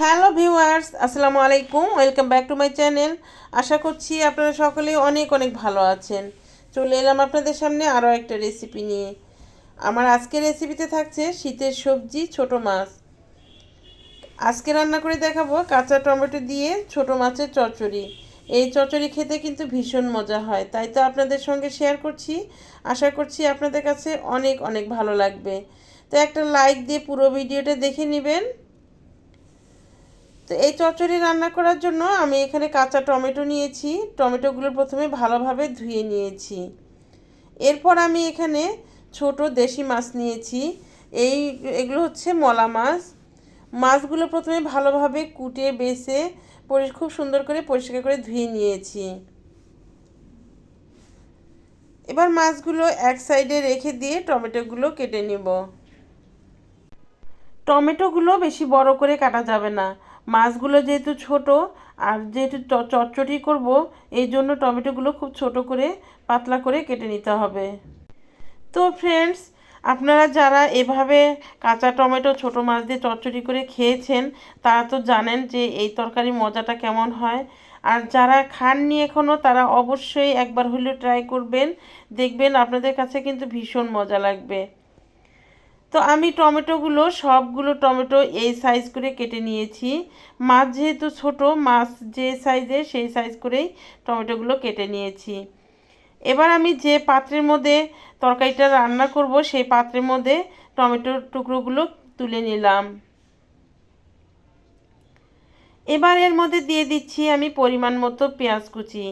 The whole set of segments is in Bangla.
হ্যালো ভিউয়ার্স, আসসালামু আলাইকুম, welcome back to my channel. আশা করছি আপনারা সকলেই অনেক অনেক ভালো আছেন। চলে এলাম আপনাদের সামনে আরও একটা রেসিপি নিয়ে। আমার আজকের রেসিপিতে থাকছে শীতের সবজি ছোট মাছ। আজকে রান্না করে দেখাবো কাঁচা টমেটো দিয়ে ছোট মাছের চচ্চড়ি। এই চচ্চড়ি খেতে কিন্তু ভীষণ মজা হয়, তাই তো আপনাদের সঙ্গে শেয়ার করছি। আশা করছি আপনাদের কাছে অনেক অনেক ভালো লাগবে। তো একটা লাইক দিয়ে পুরো ভিডিওটা দেখে নেবেন। তো এই চচ্চড়ি রান্না করার জন্য আমি এখানে কাঁচা টমেটো নিয়েছি। টমেটোগুলো প্রথমে ভালোভাবে ধুয়ে নিয়েছি। এরপর আমি এখানে ছোট দেশি মাছ নিয়েছি। এই, এগুলো হচ্ছে মলা মাছ। মাছগুলো প্রথমে ভালোভাবে কুটে, বেছে, পরি, খুব সুন্দর করে পরিষ্কার করে ধুয়ে নিয়েছি। এবার মাছগুলো এক সাইডে রেখে দিয়ে টমেটোগুলো কেটে নিব। টমেটোগুলো বেশি বড় করে কাটা যাবে না। মাছগুলো যেহেতু ছোট, আর যেহেতু চটচটি করব, এই জন্য টমেটোগুলো খুব ছোট করে পাতলা করে কেটে নিতে হবে। তো ফ্রেন্ডস আপনারা যারা এভাবে কাঁচা টমেটো, ছোট মাছ দিয়ে চটচটি করে খেয়েছেন, তারা তো জানেন যে এই তরকারি মজাটা কেমন হয়। আর যারা খাননি এখনও তারা অবশ্যই একবার হলেও ট্রাই করবেন। দেখবেন আপনাদের কাছে কিন্তু ভীষণ মজা লাগবে। তো আমি টমেটোগুলো সবগুলো টমেটো এই সাইজ করে কেটে নিয়েছি। মাছ যেহেতু ছোট, মাছ যে সাইজে সেই সাইজ করেই টমেটোগুলো কেটে নিয়েছি। এবার আমি যে পাত্রের মধ্যে তরকারিটা রান্না করব, সেই পাত্রের মধ্যে টমেটোর টুকরোগুলো তুলে নিলাম। এবার এর মধ্যে দিয়ে দিচ্ছি আমি পরিমাণ মতো পেঁয়াজ কুচি।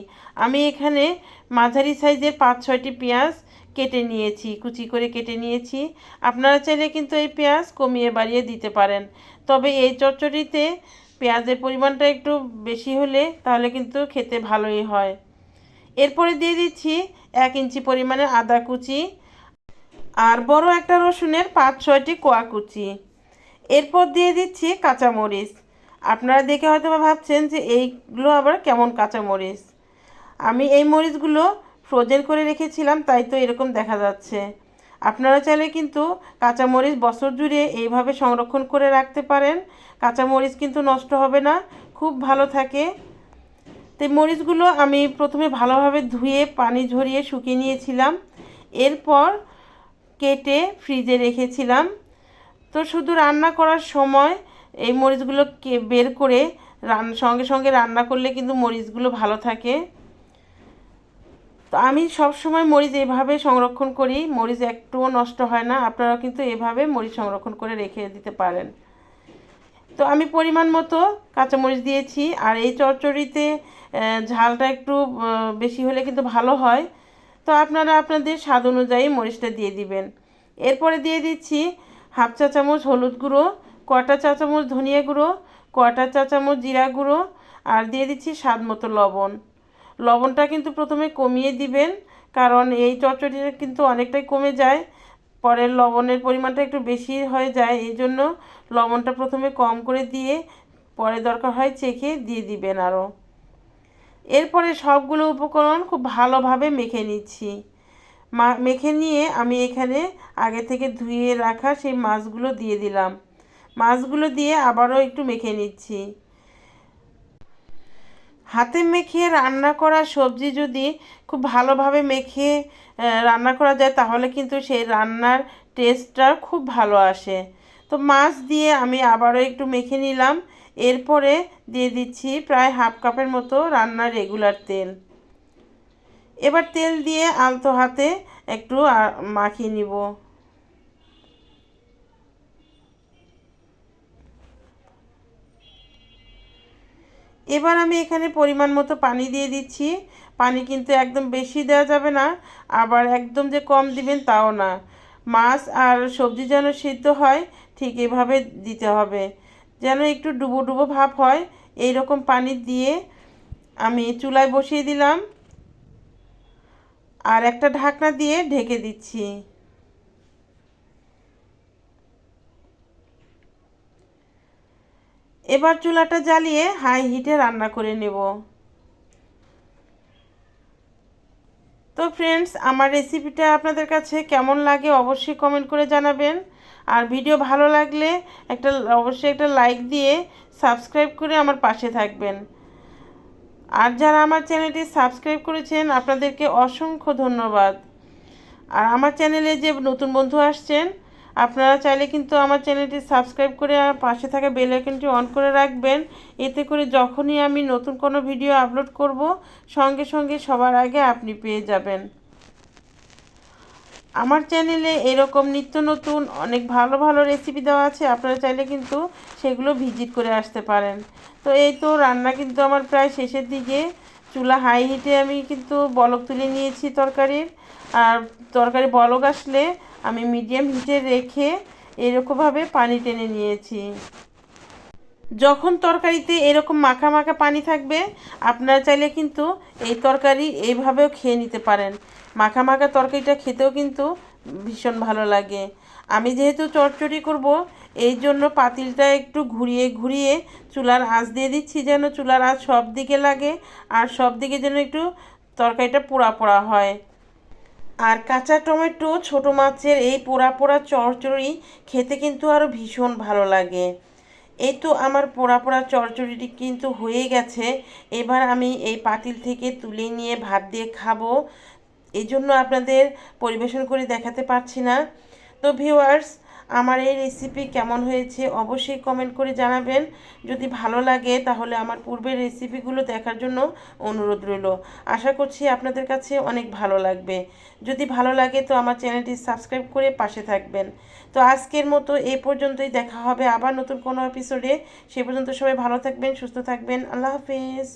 আমি এখানে মাঝারি সাইজের পাঁচ ছয়টি পেঁয়াজ কেটে নিয়েছি, কুচি করে কেটে নিয়েছি। আপনারা চাইলে কিন্তু এই পেঁয়াজ কমিয়ে বাড়িয়ে দিতে পারেন। তবে এই চচ্চড়িতে পেঁয়াজের পরিমাণটা একটু বেশি হলে তাহলে কিন্তু খেতে ভালোই হয়। এরপরে দিয়ে দিচ্ছি এক ইঞ্চি পরিমাণে আদা কুচি আর বড় একটা রসুনের পাঁচ ছয়টি কোয়া কুচি। এরপর দিয়ে দিচ্ছি কাঁচামরিচ। আপনারা দেখে হয়তো ভাবছেন যে এইগুলো আবার কেমন কাঁচামরিচ? আমি এই মরিচগুলো ফ্রোজেন করে রেখেছিলাম, তাই তো এরকম দেখা যাচ্ছে। আপনারা চাইলে কিন্তু কাঁচামরিচ বছর জুড়ে এইভাবে সংরক্ষণ করে রাখতে পারেন। কাঁচামরিচ কিন্তু নষ্ট হবে না, খুব ভালো থাকে। তো মরিচগুলো আমি প্রথমে ভালোভাবে ধুয়ে পানি ঝরিয়ে শুকিয়ে নিয়েছিলাম। এরপর কেটে ফ্রিজে রেখেছিলাম। তো শুধু রান্না করার সময় এই মরিচগুলো বের করে রান, সঙ্গে সঙ্গে রান্না করলে কিন্তু মরিচগুলো ভালো থাকে। তো আমি সব সময় মরিচ এভাবে সংরক্ষণ করি। মরিচ একটুও নষ্ট হয় না। আপনারা কিন্তু এভাবে মরিচ সংরক্ষণ করে রেখে দিতে পারেন। তো আমি পরিমাণ মতো কাঁচামরিচ দিয়েছি। আর এই চচ্চড়িতে ঝালটা একটু বেশি হলে কিন্তু ভালো হয়। তো আপনারা আপনাদের স্বাদ অনুযায়ী মরিচটা দিয়ে দিবেন। এরপরে দিয়ে দিচ্ছি হাফ চা চামচ হলুদ গুঁড়ো, কটা চা চামচ ধনিয়া গুঁড়ো, কটা চা চামচ জিরা গুঁড়ো, আর দিয়ে দিচ্ছি স্বাদ মতো লবণ। লবণটা কিন্তু প্রথমে কমিয়ে দিবেন, কারণ এই চচ্চড়িটা কিন্তু অনেকটাই কমে যায়। পরে লবণের পরিমাণটা একটু বেশি হয়ে যায়, এই জন্য লবণটা প্রথমে কম করে দিয়ে পরে দরকার হয় চেখে দিয়ে দিবেন আরও এরপরে সবগুলো উপকরণ খুব ভালোভাবে মেখে নিচ্ছি। মা, মেখে নিয়ে আমি এখানে আগে থেকে ধুয়ে রাখা সেই মাছগুলো দিয়ে দিলাম। মাছগুলো দিয়ে আবারও একটু মেখে নিচ্ছি। হাতে মেখে রান্না করা সবজি যদি খুব ভালোভাবে মেখে রান্না করা যায়, তাহলে কিন্তু সেই রান্নার টেস্টটা খুব ভালো আসে। তো মাছ দিয়ে আমি আবারও একটু মেখে নিলাম। এরপরে দিয়ে দিচ্ছি প্রায় হাফ কাপের মতো রান্নার রেগুলার তেল। এবার তেল দিয়ে আলতো হাতে একটু মাখিয়ে নিব। এবার আমি এখানে পরিমাণ মতো পানি দিয়ে দিচ্ছি। পানি কিন্তু একদম বেশি দেওয়া যাবে না, আবার একদম যে কম দিবেন তাও না। মাছ আর সবজি যেন সিদ্ধ হয়, ঠিক এভাবে দিতে হবে। যেন একটু ডুবো ডুবো ভাব হয় এই রকম পানি দিয়ে আমি চুলায় বসিয়ে দিলাম। আর একটা ঢাকনা দিয়ে ঢেকে দিচ্ছি। এবার চুলাটা জ্বালিয়ে হাই হিটে রান্না করে নেব। তো ফ্রেন্ডস আমার রেসিপিটা আপনাদের কাছে কেমন লাগে অবশ্যই কমেন্ট করে জানাবেন। আর ভিডিও ভালো লাগলে একটা, অবশ্যই একটা লাইক দিয়ে সাবস্ক্রাইব করে আমার পাশে থাকবেন। আর যারা আমার চ্যানেলটি সাবস্ক্রাইব করেছেন, আপনাদেরকে অসংখ্য ধন্যবাদ। আর আমার চ্যানেলে যে নতুন বন্ধু আসছেন আপনারা চাইলে কিন্তু আমার চ্যানেলটি সাবস্ক্রাইব করে আর পাশে থাকা বেল আইকনটি অন করে রাখবেন। এতে করে যখনই আমি নতুন কোনো ভিডিও আপলোড করব, সঙ্গে সঙ্গে সবার আগে আপনি পেয়ে যাবেন। আমার চ্যানেলে এরকম নিত্য নতুন অনেক ভালো ভালো রেসিপি দেওয়া আছে, আপনারা চাইলে কিন্তু সেগুলো ভিজিট করে আসতে পারেন। তো এই তো রান্না কিন্তু আমার প্রায় শেষের দিকে। চুলা হাই হিটে আমি কিন্তু বলক তুলে নিয়েছি তরকারির। আর তরকারি বলক আসলে আমি মিডিয়াম হিটে রেখে এরকমভাবে পানি টেনে নিয়েছি। যখন তরকারিতে এরকম মাখা মাখা পানি থাকবে, আপনারা চাইলে কিন্তু এই তরকারি এইভাবেও খেয়ে নিতে পারেন। মাখা মাখা তরকারিটা খেতেও কিন্তু ভীষণ ভালো লাগে। আমি যেহেতু চটচড়ি করব, এই জন্য পাতিলটা একটু ঘুরিয়ে ঘুরিয়ে চুলার আঁচ দিয়ে দিচ্ছি যেন চুলার আঁচ সব দিকে লাগে আর সব দিকে যেন একটু তরকারিটা পোড়া পোড়া হয়। আর কাঁচা টমেটো, ছোটো মাছের এই পোড়া পোড়া চড়চড়ি খেতে কিন্তু আরও ভীষণ ভালো লাগে। এই তো আমার পোড়া পোড়া চড়চড়িটি কিন্তু হয়ে গেছে। এবার আমি এই পাতিল থেকে তুলে নিয়ে ভাত দিয়ে খাব। এই জন্য আপনাদের পরিবেশন করে দেখাতে পারছি না। তো ভিউয়ার্স আমার এই রেসিপি কেমন হয়েছে অবশ্যই কমেন্ট করে জানাবেন। যদি ভালো লাগে, তাহলে আমার পূর্বের রেসিপিগুলো দেখার জন্য অনুরোধ রইল। আশা করছি আপনাদের কাছে অনেক ভালো লাগবে। যদি ভালো লাগে, তো আমার চ্যানেলটি সাবস্ক্রাইব করে পাশে থাকবেন। তো আজকের মতো এই পর্যন্তই, দেখা হবে আবার নতুন কোনো এপিসোডে সে পর্যন্ত সবাই ভালো থাকবেন, সুস্থ থাকবেন। আল্লাহ হাফিজ।